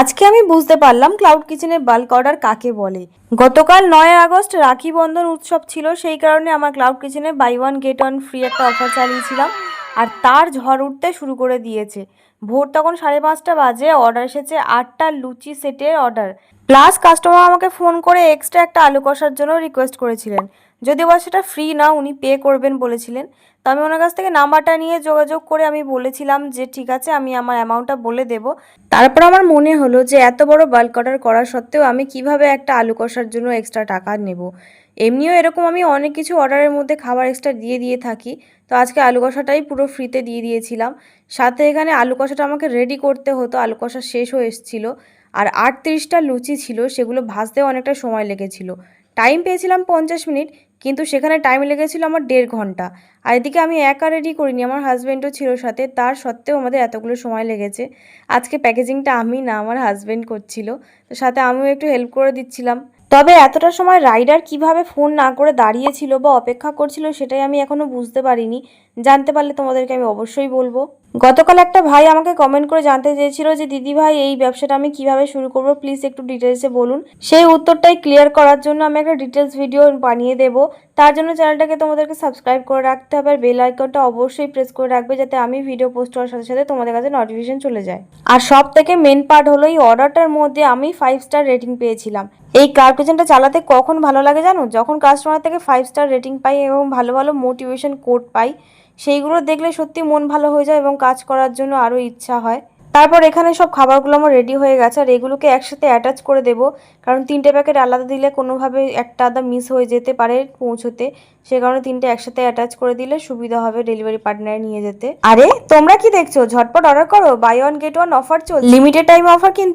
আজকে আমি বুঝতে পারলাম ক্লাউড কিচেনের বাল্ক অর্ডার কাকে বলে। গতকাল নয় আগস্ট রাখি বন্ধন উৎসব ছিল, সেই কারণে আমার ক্লাউড কিচেনে buy one get one free একটা অফার চালিয়েছিলাম আর তার ঝড় উঠতে শুরু করে দিয়েছে। ভোর তখন সাড়ে পাঁচটা বাজে অর্ডার এসেছে আটটা লুচি সেটের অর্ডার প্লাস কাস্টমার আমাকে ফোন করে এক্সট্রা একটা আলু কষার জন্য রিকোয়েস্ট করেছিলেন। যদিও বা সেটা ফ্রি না, উনি পে করবেন বলেছিলেন। তো আমি ওনার কাছ থেকে নাম্বারটা নিয়ে যোগাযোগ করে আমি বলেছিলাম যে, ঠিক আছে, আমি আমার অ্যামাউন্টটা বলে দেব। তারপর আমার মনে হলো যে, এত বড় বাল্ক অর্ডার করা সত্ত্বেও আমি কীভাবে একটা আলু কষার জন্য এক্সট্রা টাকা নেব? এমনিও এরকম আমি অনেক কিছু অর্ডারের মধ্যে খাবার এক্সট্রা দিয়ে দিয়ে থাকি। তো আজকে আলু কষাটাই পুরো ফ্রিতে দিয়ে দিয়েছিলাম। সাথে এখানে আলু কষাটা আমাকে রেডি করতে হতো। আলু কষা শেষ হয়ে এসেছিল। আর আটত্রিশটা লুচি ছিল, সেগুলো ভাজতেও অনেকটা সময় লেগেছিল। টাইম পেয়েছিলাম পঞ্চাশ মিনিট, কিন্তু সেখানে টাইম লেগেছিল আমার দেড় ঘণ্টা। আর এদিকে আমি একা রেডি করিনি, আমার হাজব্যান্ডও ছিল সাথে, তার সত্ত্বেও আমাদের এতগুলো সময় লেগেছে। আজকে প্যাকেজিংটা আমি না, আমার হাজব্যান্ড করছিল, তো সাথে আমিও একটু হেল্প করে দিচ্ছিলাম। তবে এতটা সময় রাইডার কীভাবে ফোন না করে দাঁড়িয়েছিল বা অপেক্ষা করছিল, সেটাই আমি এখনও বুঝতে পারিনি। জানতে পারলে তোমাদেরকে আমি অবশ্যই বলব। গতকাল একটা ভাই আমাকে কমেন্ট করে জানতে চেয়েছিল যে, দিদি ভাই, এই ব্যবসাটা আমি কীভাবে শুরু করব? প্লিজ একটু ডিটেলসে বলুন। সেই উত্তরটাই ক্লিয়ার করার জন্য আমি একটা ডিটেলস ভিডিও বানিয়ে দেব। তার জন্য চ্যানেলটাকে তোমাদেরকে সাবস্ক্রাইব করে রাখতে হবে। আর বেল আইকনটা অবশ্যই প্রেস করে রাখবে যাতে আমি ভিডিও পোস্ট করার সাথে সাথে তোমাদের কাছে নোটিফিকেশন চলে যায়। আর সব থেকে মেন পার্ট হলো, এই অর্ডারটার মধ্যে আমি ফাইভ স্টার রেটিং পেয়েছিলাম। এই কার কিচেনটা চালাতে কখন ভালো লাগে জানো? যখন কাস্টমার থেকে ফাইভ স্টার রেটিং পাই এবং ভালো ভালো মোটিভেশন কোড পাই সেইগুলো দেখলে সত্যি মন ভালো হয়ে যায় এবং কাজ করার জন্য আরও ইচ্ছা হয়। তারপর এখানে সব খাবারগুলো আমার রেডি হয়ে গেছে আর এগুলোকে একসাথে অ্যাটাচ করে দেব। কারণ তিনটে প্যাকেট আলাদা দিলে কোনোভাবে একটা আদা মিস হয়ে যেতে পারে পৌঁছোতে। সে কারণে তিনটে একসাথে অ্যাটাচ করে দিলে সুবিধা হবে ডেলিভারি পার্টনারে নিয়ে যেতে। আরে, তোমরা কি দেখছ? ঝটপট অর্ডার করো। Buy one get one offer চল লিমিটেড টাইম অফার কিন্তু